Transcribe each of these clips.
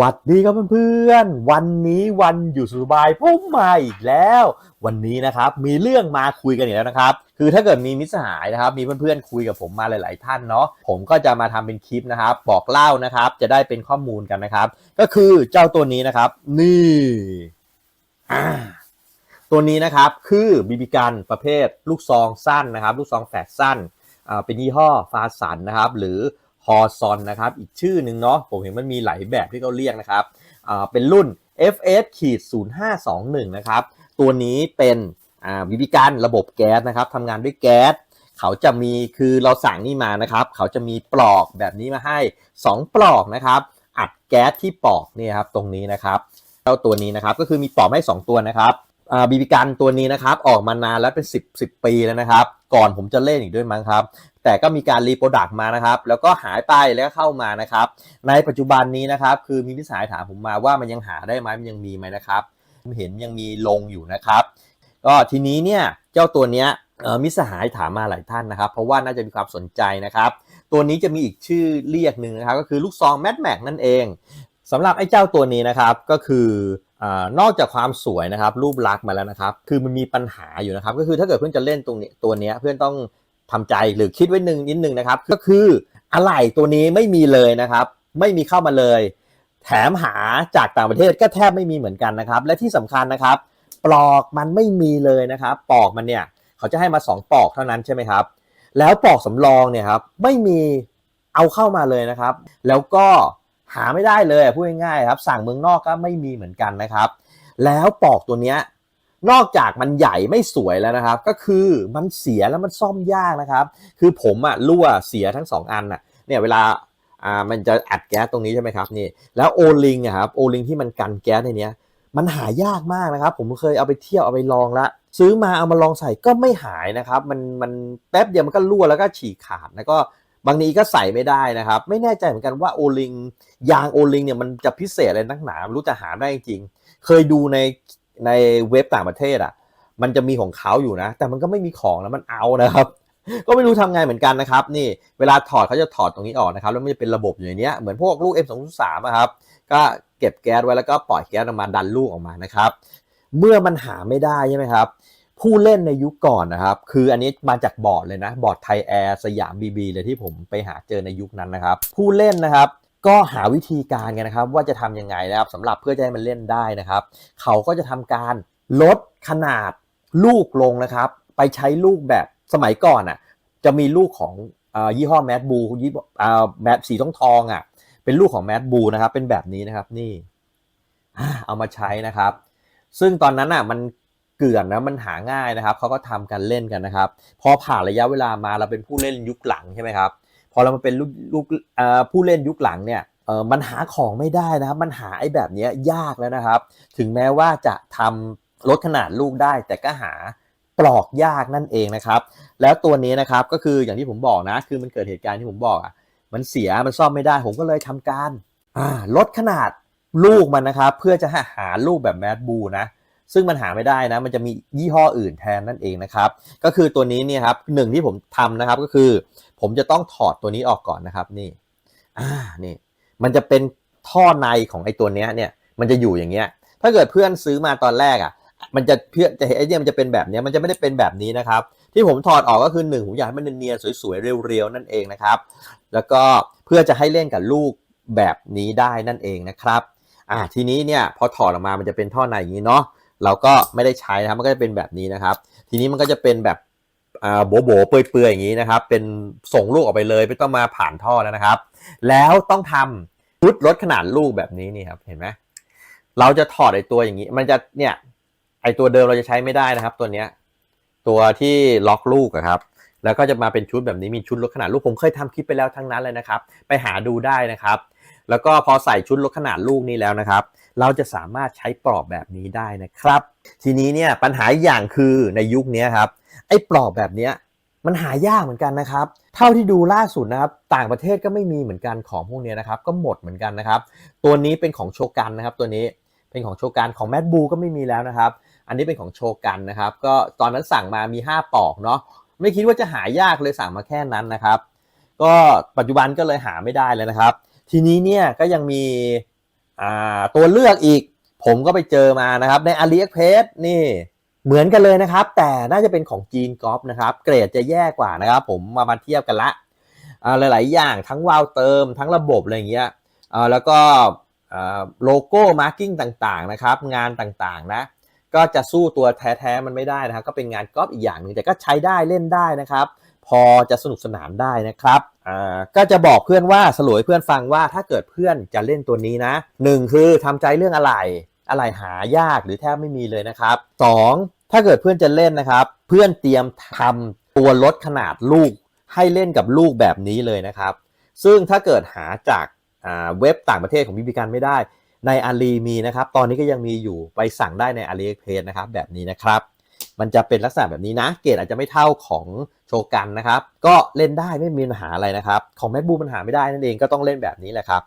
วัสดีครับเพื่อนๆ วันนี้วันอยู่สบายผมมาอีกแล้ว วันนี้นะครับมีเรื่องมาคุยกันอีกแล้วนะครับ คือถ้าเกิดมีมิสหายนะครับ มีเพื่อนๆคุยกับผมมาหลาย ๆ ท่านเนาะผมก็จะมาทำเป็นคลิปนะครับ บอกเล่านะครับ จะได้เป็นข้อมูลกันนะครับ ก็คือเจ้าตัวนี้นะครับ นี่อ่าตัวนี้นะครับคือบีบีกันประเภทลูกซองสั้นนะครับ ลูกซองแฝดสั้นอ่าเป็นยี่ห้อฟาสันนะครับ หรือ ฮอซอนนะครับ อีกชื่อหนึ่งเนาะผมเห็นมันมีหลายแบบที่เขาเรียกนะครับเป็นรุ่น FS ขีด0521 นะครับ ตัวนี้เป็นอ่าบีบีกันระบบแก๊สนะครับทำงานด้วยแก๊สเขาจะมีคือเราสั่งนี่มานะครับ เขาจะมีปลอกแบบนี้มาให้ 2 ปลอกนะครับ อัดแก๊สที่ปลอกนี่ครับตรงนี้นะครับเจ้าตัวนี้นะครับก็คือมีปลอกให้ 2 ตัวนะครับบีบีกันตัวนี้นะครับออกมานานแล้วเป็น 10 10 ปีแล้วนะครับ ก่อนผมจะเล่นอีกด้วยมั้งครับ แต่ก็มีการรีโปรดักต์มานะครับ แล้วก็หายไปแล้วก็เข้ามานะครับ ในปัจจุบันนี้นะครับ คือมีพิสายถามผมมาว่ามันยังหาได้ไหมมันยังมีไหมนะครับผมเห็นยังมีลงอยู่นะครับ ก็ทีนี้เนี่ยเจ้าตัวเนี้ยมิสหายถามมาหลายท่านนะครับ เพราะว่าน่าจะมีความสนใจนะครับ ตัวนี้จะมีอีกชื่อเรียกหนึ่งนะครับ ก็คือลูกซองแมทแม็กนั่นเองสำหรับไอ้เจ้าตัวนี้นะครับก็คืออนอกจากความสวยนะครับรูปลักษณ์มาแล้วนะครับ คือมันมีปัญหาอยู่นะครับ ก็คือถ้าเกิดเพื่อนจะเล่นตรงนี้ตัวนี้เพื่อนต้อง ทำใจหรือคิดไว้หนึ่งนิดนึงนะครับ ก็คืออะไหล่ตัวนี้ไม่มีเลยนะครับ ไม่มีเข้ามาเลย แถมหาจากต่างประเทศก็แทบไม่มีเหมือนกันนะครับ และที่สำคัญนะครับ ปลอกมันไม่มีเลยนะครับ ปลอกมันเนี่ยเขาจะให้มา 2 ปลอกเท่านั้นใช่ไหมครับ แล้วปลอกสำรองเนี่ยครับไม่มีเอาเข้ามาเลยนะครับ แล้วก็หาไม่ได้เลยพูดง่ายๆครับ สั่งเมืองนอกก็ไม่มีเหมือนกันนะครับ แล้วปลอกตัวเนี้ย นอกจากมันใหญ่ไม่สวยแล้วนะครับ ก็คือมันเสียแล้วมันซ่อมยากนะครับ คือผมอะรั่วเสียทั้งสองอันอะเนี่ยเวลาอ่ามันจะอัดแก๊สตรงนี้ใช่ไหมครับนี่แล้วโอลิงอะครับโอลิงที่มันกันแก๊สในเนี้ยมันหายากมากนะครับ ผมเคยเอาไปเที่ยวเอาไปลองละซื้อมาเอามาลองใส่ก็ไม่หายนะครับ มันมันแป๊บเดียวมันก็รั่วแล้วก็ฉีกขาดแล้วก็บางทีก็ใส่ไม่ได้นะครับ ไม่แน่ใจเหมือนกันว่าโอลิงยางโอลิงเนี่ยมันจะพิเศษอะไรนักหนาไม่รู้จะหาได้จริง เคยดูใน ในเว็บต่างประเทศอะ มันจะมีของเขาอยู่นะ แต่มันก็ไม่มีของแล้วมันเอานะครับ ก็ไม่รู้ทำไงเหมือนกันนะครับ นี่เวลาถอดเขาจะถอดตรงนี้ออกนะครับ แล้วมันจะเป็นระบบอยู่ในนี้เหมือนพวกลูก M203 อะครับ ก็เก็บแก๊สไว้แล้วก็ปล่อยแก๊สออกมาดันลูกออกมานะครับ เมื่อมันหาไม่ได้ใช่ไหมครับผู้เล่นในยุคก่อนนะครับ คืออันนี้มาจากบอร์ดเลยนะ บอร์ดไทยแอร์สยามบีบีเลยที่ผมไปหาเจอในยุคนั้นนะครับ ผู้เล่นนะครับ ก็หาวิธีการกันนะครับ ว่าจะทำยังไงนะครับสำหรับเพื่อจะให้มันเล่นได้นะครับ เขาก็จะทำการลดขนาดลูกลงนะครับ ไปใช้ลูกแบบสมัยก่อนอะจะมีลูกของอยี่ห้อแมดบูยี่แมดสีทองทองอะเป็นลูกของแมดบูนะครับเป็นแบบนี้นะครับนี่เอามาใช้นะครับ ซึ่งตอนนั้นอะมันเกลื่อนนะมันหาง่ายนะครับเขาก็ทำกันเล่นกันนะครับ พอผ่านระยะเวลามาเราเป็นผู้เล่นยุคหลังใช่ไหมครับ พอเรามาเป็นลูกลูกผู้เล่นยุคหลังเนี่ยมันหาของไม่ได้นะครับมันหาไอ้แบบนี้ยากแล้วนะครับ ถึงแม้ว่าจะทำลดขนาดลูกได้ แต่ก็หาปลอกยากนั่นเองนะครับ แล้วตัวนี้นะครับก็คืออย่างที่ผมบอกนะ คือมันเกิดเหตุการณ์ที่ผมบอกอะมันเสียมันซ่อมไม่ได้ ผมก็เลยทำการลดขนาดลูกมันนะครับ เพื่อจะหาหาลูกแบบแมดบูนะ ซึ่งมันหาไม่ได้นะ มันจะมียี่ห้ออื่นแทนนั่นเองนะครับ ก็คือตัวนี้เนี่ยครับหนึ่งที่ผมทำนะครับก็คือ ผมจะต้องถอดตัวนี้ออกก่อนนะครับนี่อ่านี่ มันจะเป็นท่อในของไอ้ตัวเนี้ยเนี่ยมันจะอยู่อย่างเงี้ย ถ้าเกิดเพื่อนซื้อมาตอนแรกอะ มันจะเพื่อนจะเห็นไอ้เนี่ยมันจะเป็นแบบเนี้ยมันจะไม่ได้เป็นแบบนี้นะครับ ที่ผมถอดออกก็คือหนึ่งผมอยากให้มันเนียนๆสวยๆเรียวๆนั่นเองนะครับ แล้วก็เพื่อจะให้เล่นกับลูกแบบนี้ได้นั่นเองนะครับอ่าทีนี้เนี่ยพอถอดออกมามันจะเป็นท่อในอย่างนี้เนาะ เราก็ไม่ได้ใช้นะครับมันก็จะเป็นแบบนี้นะครับ ทีนี้มันก็จะเป็นแบบอ่าโบโบเปื่อยๆอย่างนี้นะครับ เป็นส่งลูกออกไปเลยไม่ต้องมาผ่านท่อแล้วนะครับ แล้วต้องทำชุดลดขนาดลูกแบบนี้นี่ครับเห็นไหมเราจะถอดไอตัวอย่างนี้ มันจะเนี่ยไอตัวเดิมเราจะใช้ไม่ได้นะครับ ตัวเนี้ยตัวที่ล็อกลูกอะครับแล้วก็จะมาเป็นชุดแบบนี้มีชุดลดขนาดลูกผมเคยทำคลิปไปแล้วทั้งนั้นเลยนะครับ ไปหาดูได้นะครับ แล้วก็พอใส่ชุดลดขนาดลูกนี้แล้วนะครับ เราจะสามารถใช้ปลอกแบบนี้ได้นะครับ ทีนี้เนี่ยปัญหาอย่างคือในยุคนี้ครับไอ้ปลอกแบบนี้มันหายากเหมือนกันนะครับ เท่าที่ดูล่าสุดนะครับ ต่างประเทศก็ไม่มีเหมือนกันของพวกเนี้ยนะครับ ก็หมดเหมือนกันนะครับ ตัวนี้เป็นของโชกันนะครับ ตัวนี้เป็นของโชกันของแมดบูก็ไม่มีแล้วนะครับ อันนี้เป็นของโชกันนะครับ ก็ตอนนั้นสั่งมามี 5ปลอกเนาะไม่คิดว่าจะหายากเลยสั่งมาแค่นั้นนะครับ ก็ปัจจุบันก็เลยหาไม่ได้เลยนะครับ ทีนี้เนี่ยก็ยังมี อ่าตัวเลือกอีก ผมก็ไปเจอมานะครับใน AliExpress นี่เหมือนกันเลยนะครับ แต่น่าจะเป็นของจีนกอล์ฟนะครับ เกรดจะแย่กว่านะครับ ผมมามาเทียบกันละอ่าหลาย ๆ อย่างทั้งวาลเติมทั้งระบบอะไรอย่างเงี้ยอ่าแล้วก็อ่าโลโก้มาร์กิ้งต่างๆนะครับ งานต่างๆนะก็จะสู้ตัวแท้ ๆ มันไม่ได้นะครับ ก็เป็นงานกอล์ฟอีกอย่างหนึ่งแต่ก็ใช้ได้เล่นได้นะครับ พอจะสนุกสนานได้นะครับอ่าก็จะบอกเพื่อนว่าสรุปเพื่อนฟังว่าถ้าเกิดเพื่อนจะเล่นตัวนี้นะหนึ่งคือทำใจเรื่องอะไร อะไรหายากหรือแทบไม่มีเลยนะครับสองถ้าเกิดเพื่อนจะเล่นนะครับ เพื่อนเตรียมทำตัวลดขนาดลูกให้เล่นกับลูกแบบนี้เลยนะครับ ซึ่งถ้าเกิดหาจากาเว็บต่างประเทศของบิบิการไม่ได้ในอาลีมีนะครับ ตอนนี้ก็ยังมีอยู่ไปสั่งได้ในอาลีเอ็กเพสนะครับแบบนี้นะครับ มันจะเป็นลักษณะแบบนี้นะ เกรดอาจจะไม่เท่าของโชกันนะครับ ก็เล่นได้ไม่มีปัญหาอะไรนะครับ ของแมดบูปัญหาไม่ได้นั่นเองก็ต้องเล่นแบบนี้แหละครับ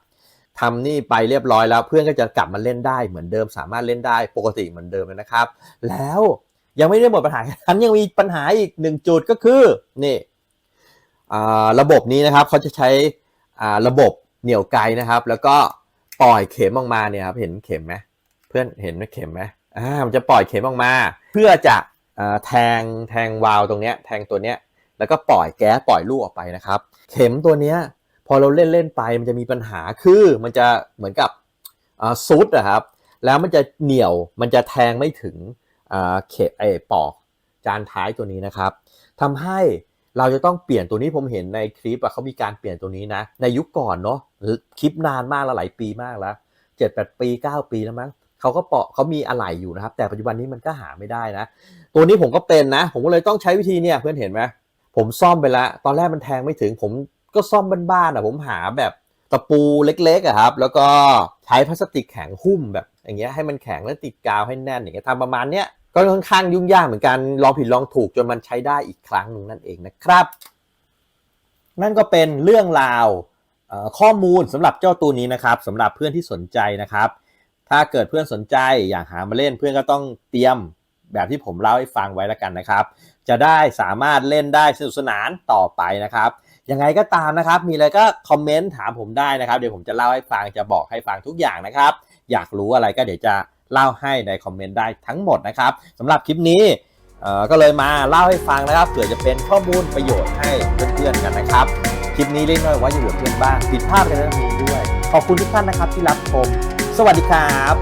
ทำนี่ไปเรียบร้อยแล้วเพื่อนก็จะกลับมาเล่นได้เหมือนเดิมสามารถเล่นได้ปกติเหมือนเดิมนะครับ แล้วยังไม่ได้หมดปัญหาฉันยังมีปัญหาอีกหนึ่งจุดก็คือนี่ระบบนี้นะครับเขาจะใช้ระบบเหนี่ยวไกลนะครับ แล้วก็ปล่อยเข็มออกมาเนี่ยครับเห็นเข็มไหมเพื่อนเห็นไหมเข็มไหมอ่ามันจะปล่อยเข็มออกมา เพื่อจะ แทงแทงวาล์วตรงเนี้ยแทงตัวเนี้ยแล้วก็ปล่อยแก๊สปล่อยลูกออกไปนะครับ เข็มตัวเนี้ยพอเราเล่นเล่นไปมันจะมีปัญหาคือมันจะเหมือนกับซุดอะครับ แล้วมันจะเหนียวมันจะแทงไม่ถึงเขตไอปอกจานท้ายตัวนี้นะครับทำให้เราจะต้องเปลี่ยนตัวนี้ผมเห็นในคลิปอะเขามีการเปลี่ยนตัวนี้นะ ในยุคก่อนเนาะคลิปนานมากแล้วหลายปีมากแล้วเจ็ดแปดปีเก้าปีแล้วมั้ง เขาก็เปาะเขามีอะไหล่อยู่นะครับ แต่ปัจจุบันนี้มันก็หาไม่ได้นะ ตัวนี้ผมก็เป็นนะ ผมก็เลยต้องใช้วิธีเนี่ยเพื่อนเห็นไหมผมซ่อมไปแล้วตอนแรกมันแทงไม่ถึง ผมก็ซ่อมบ้านๆอะ ผมหาแบบตะปูเล็กๆอะครับ แล้วก็ใช้พลาสติกแข็งหุ้มแบบอย่างเงี้ยให้มันแข็งแล้วติดกาวให้แน่นอย่างเงี้ยทำประมาณเนี้ยก็ค่อนข้างยุ่งยากเหมือนกันลองผิดลองถูกจนมันใช้ได้อีกครั้งหนึ่งนั่นเองนะครับ นั่นก็เป็นเรื่องราวข้อมูลสำหรับเจ้าตัวนี้นะครับสำหรับเพื่อนที่สนใจนะครับ ถ้าเกิดเพื่อนสนใจอยากหามาเล่นเพื่อนก็ต้องเตรียมแบบที่ผมเล่าให้ฟังไว้แล้วกันนะครับ จะได้สามารถเล่นได้สนุกสนานต่อไปนะครับยังไงก็ตามนะครับ มีอะไรก็คอมเมนต์ถามผมได้นะครับ เดี๋ยวผมจะเล่าให้ฟังจะบอกให้ฟังทุกอย่างนะครับ อยากรู้อะไรก็เดี๋ยวจะเล่าให้ในคอมเมนต์ได้ทั้งหมดนะครับสำหรับคลิปนี้ก็เลยมาเล่าให้ฟังนะครับเผื่อจะเป็นข้อมูลประโยชน์ให้เพื่อนๆกันนะครับ คลิปนี้เล็กน้อยไว้อยู่กับเพื่อนบ้างผิดพลาดกันเรื่องนี้ด้วย ขอบคุณทุกท่านนะครับที่รับชม สวัสดีครับ